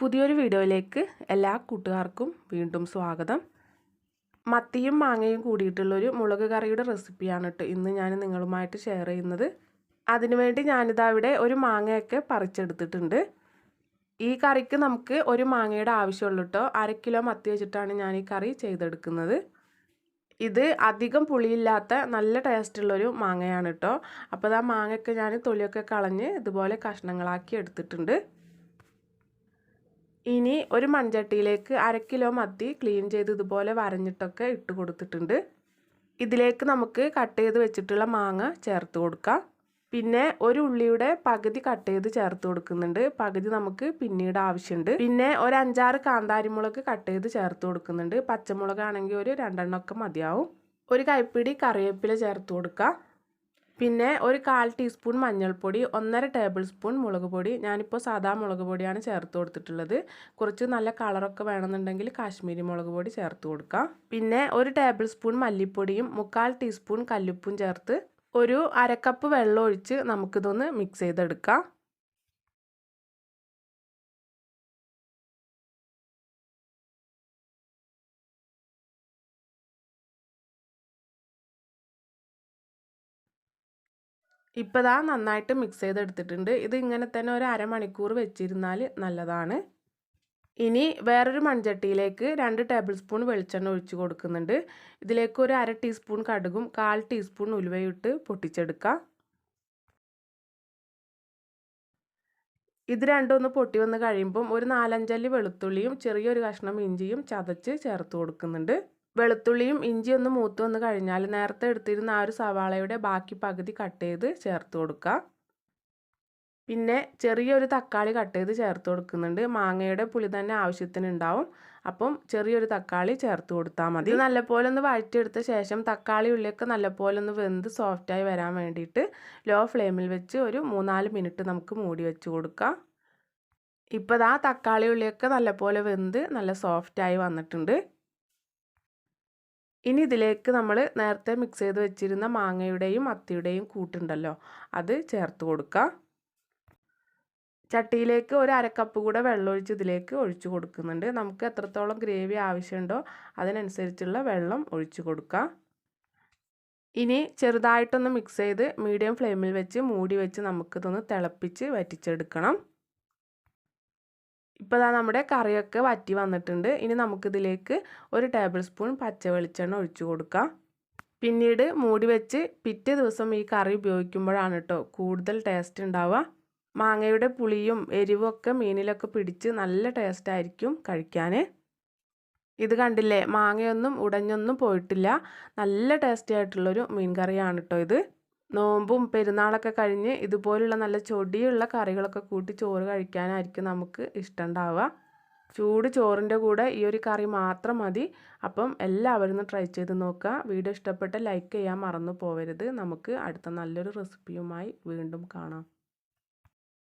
പുതിയൊരു വീഡിയോയിലേക്ക് എല്ലാ കൂട്ടുകാർക്കും വീണ്ടും സ്വാഗതം. മത്തിയും മാങ്ങയും കൂടിയിട്ടുള്ളൊരു മുളക് കറിയുടെ റെസിപ്പിയാണ് കേട്ടോ ഇന്ന് ഞാൻ നിങ്ങളുമായിട്ട് ഷെയർ ചെയ്യുന്നത്. അതിനുവേണ്ടി ഞാനിതാ ഇവിടെ ഒരു മാങ്ങയൊക്കെ പറിച്ചെടുത്തിട്ടുണ്ട്. ഈ കറിക്ക് നമുക്ക് ഒരു മാങ്ങയുടെ ആവശ്യമുള്ളൂ കേട്ടോ. അര കിലോ മത്തി വെച്ചിട്ടാണ് ഞാൻ ഈ കറി ചെയ്തെടുക്കുന്നത്. ഇത് അധികം പുളിയില്ലാത്ത നല്ല ടേസ്റ്റുള്ളൊരു മാങ്ങയാണ് കേട്ടോ. അപ്പോൾ ആ മാങ്ങയൊക്കെ ഞാൻ തൊലിയൊക്കെ കളഞ്ഞ് ഇതുപോലെ കഷ്ണങ്ങളാക്കി എടുത്തിട്ടുണ്ട്. ഇനി ഒരു മൺചട്ടിയിലേക്ക് അര കിലോ മത്തി ക്ലീൻ ചെയ്ത് ഇതുപോലെ വരഞ്ഞിട്ടൊക്കെ ഇട്ട് കൊടുത്തിട്ടുണ്ട്. ഇതിലേക്ക് നമുക്ക് കട്ട് ചെയ്ത് വെച്ചിട്ടുള്ള മാങ്ങ ചേർത്ത് കൊടുക്കാം. പിന്നെ ഒരു ഉള്ളിയുടെ പകുതി കട്ട് ചെയ്ത് ചേർത്ത് കൊടുക്കുന്നുണ്ട്. പകുതി നമുക്ക് പിന്നീട് ആവശ്യമുണ്ട്. പിന്നെ ഒരു അഞ്ചാറ് കാന്താരിമുളക് കട്ട് ചെയ്ത് ചേർത്ത് കൊടുക്കുന്നുണ്ട്. പച്ചമുളകാണെങ്കിൽ ഒരു രണ്ടെണ്ണമൊക്കെ മതിയാവും. ഒരു കൈപ്പിടി കറിവേപ്പില ചേർത്ത് കൊടുക്കുക പിന്നെ ഒരു കാൽ ടീസ്പൂൺ മഞ്ഞൾപ്പൊടി ഒന്നര ടേബിൾ സ്പൂൺ മുളക് പൊടി. ഞാനിപ്പോൾ സാധാ മുളക് പൊടിയാണ് ചേർത്ത് കൊടുത്തിട്ടുള്ളത്. കുറച്ച് നല്ല കളറൊക്കെ വേണമെന്നുണ്ടെങ്കിൽ കാശ്മീരി മുളക് പൊടി ചേർത്ത് കൊടുക്കാം. പിന്നെ ഒരു ടേബിൾ സ്പൂൺ മല്ലിപ്പൊടിയും മുക്കാൽ ടീസ്പൂൺ കല്ലുപ്പും ചേർത്ത് ഒരു അരക്കപ്പ് വെള്ളം ഒഴിച്ച് നമുക്കിതൊന്ന് മിക്സ് ചെയ്തെടുക്കാം. ഇപ്പോൾ ഇതാ നന്നായിട്ട് മിക്സ് ചെയ്തെടുത്തിട്ടുണ്ട്. ഇത് ഇങ്ങനെ തന്നെ ഒരു അരമണിക്കൂർ വെച്ചിരുന്നാൽ നല്ലതാണ്. ഇനി വേറൊരു മൺചട്ടിയിലേക്ക് രണ്ട് ടേബിൾ സ്പൂൺ വെളിച്ചെണ്ണ ഒഴിച്ചു കൊടുക്കുന്നുണ്ട്. ഇതിലേക്ക് ഒരു അര ടീസ്പൂൺ കടുകും കാൽ ടീസ്പൂൺ ഉലുവയിട്ട് പൊട്ടിച്ചെടുക്കുക പൊട്ടിച്ചെടുക്കാം. ഇത് രണ്ടും ഒന്ന് പൊട്ടി വന്ന് കഴിയുമ്പം ഒരു നാലഞ്ചല്ലി വെളുത്തുള്ളിയും ചെറിയൊരു കഷ്ണം ഇഞ്ചിയും ചതച്ച് ചേർത്ത് കൊടുക്കുന്നുണ്ട്. വെളുത്തുള്ളിയും ഇഞ്ചി ഒന്ന് മൂത്ത് വന്ന് കഴിഞ്ഞാൽ നേരത്തെ എടുത്തിരുന്ന ആ ഒരു സവാളയുടെ ബാക്കി പകുതി കട്ട് ചെയ്ത് ചേർത്ത് കൊടുക്കുക പിന്നെ ചെറിയൊരു തക്കാളി കട്ട് ചെയ്ത് ചേർത്ത് കൊടുക്കുന്നുണ്ട്. മാങ്ങയുടെ പുളി തന്നെ ആവശ്യത്തിന് ഉണ്ടാവും അപ്പം ചെറിയൊരു തക്കാളി ചേർത്ത് കൊടുത്താൽ മതി. നല്ലപോലെ ഒന്ന് വഴറ്റിയെടുത്ത ശേഷം തക്കാളി ഉള്ളിയൊക്കെ നല്ലപോലെ ഒന്ന് വെന്ത് സോഫ്റ്റായി വരാൻ വേണ്ടിയിട്ട് ലോ ഫ്ലെയിമിൽ വെച്ച് ഒരു മൂന്നാൽ മിനിറ്റ് നമുക്ക് മൂടി വെച്ച് കൊടുക്കാം. ഇപ്പോൾ ആ തക്കാളി ഉള്ളിയൊക്കെ നല്ലപോലെ വെന്ത് നല്ല സോഫ്റ്റായി വന്നിട്ടുണ്ട്. ഇനി ഇതിലേക്ക് നമ്മൾ നേരത്തെ മിക്സ് ചെയ്ത് വെച്ചിരുന്ന മാങ്ങയുടെയും അത്തിയുടെയും കൂട്ടുണ്ടല്ലോ അത് ചേർത്ത് കൊടുക്കുക ചട്ടിയിലേക്ക് ഒരു അരക്കപ്പ് കൂടെ വെള്ളമൊഴിച്ച് ഇതിലേക്ക് ഒഴിച്ചു കൊടുക്കുന്നുണ്ട്. നമുക്ക് എത്രത്തോളം ഗ്രേവി ആവശ്യമുണ്ടോ അതിനനുസരിച്ചുള്ള വെള്ളം ഒഴിച്ചു കൊടുക്കുക ഇനി ചെറുതായിട്ടൊന്ന് മിക്സ് ചെയ്ത് മീഡിയം ഫ്ലെയിമിൽ വെച്ച് മൂടി വെച്ച് നമുക്കിതൊന്ന് തിളപ്പിച്ച് വറ്റിച്ചെടുക്കണം. ഇപ്പോൾ ഇതാ നമ്മുടെ കറിയൊക്കെ വറ്റി വന്നിട്ടുണ്ട്. ഇനി നമുക്കിതിലേക്ക് ഒരു ടേബിൾ സ്പൂൺ പച്ച വെളിച്ചെണ്ണ ഒഴിച്ചു കൊടുക്കാം. പിന്നീട് മൂടി വെച്ച് പിറ്റേ ദിവസം ഈ കറി ഉപയോഗിക്കുമ്പോഴാണ് കേട്ടോ കൂടുതൽ ടേസ്റ്റ് ഉണ്ടാവുക. മാങ്ങയുടെ പുളിയും എരിവും ഒക്കെ മീനിലൊക്കെ പിടിച്ച് നല്ല ടേസ്റ്റ് ആയിരിക്കും കഴിക്കാൻ. ഇത് കണ്ടില്ലേ? മാങ്ങയൊന്നും ഉടഞ്ഞൊന്നും പോയിട്ടില്ല. നല്ല ടേസ്റ്റി ആയിട്ടുള്ളൊരു മീൻ കറിയാണ് കേട്ടോ ഇത്. നോമ്പും പെരുന്നാളൊക്കെ കഴിഞ്ഞ് ഇതുപോലുള്ള നല്ല ചൊടിയുള്ള കറികളൊക്കെ കൂട്ടി ചോറ് കഴിക്കാനായിരിക്കും നമുക്ക് ഇഷ്ടം ഉണ്ടാവുക ചൂട് ചോറിന്റെ കൂടെ ഈ ഒരു കറി മാത്രം മതി. അപ്പം എല്ലാവരും ഒന്ന് ട്രൈ ചെയ്ത് നോക്കുക. വീഡിയോ ഇഷ്ടപ്പെട്ട ലൈക്ക് ചെയ്യാൻ മറന്നു പോവരുത്. നമുക്ക് അടുത്ത നല്ലൊരു റെസിപ്പിയുമായി വീണ്ടും കാണാം.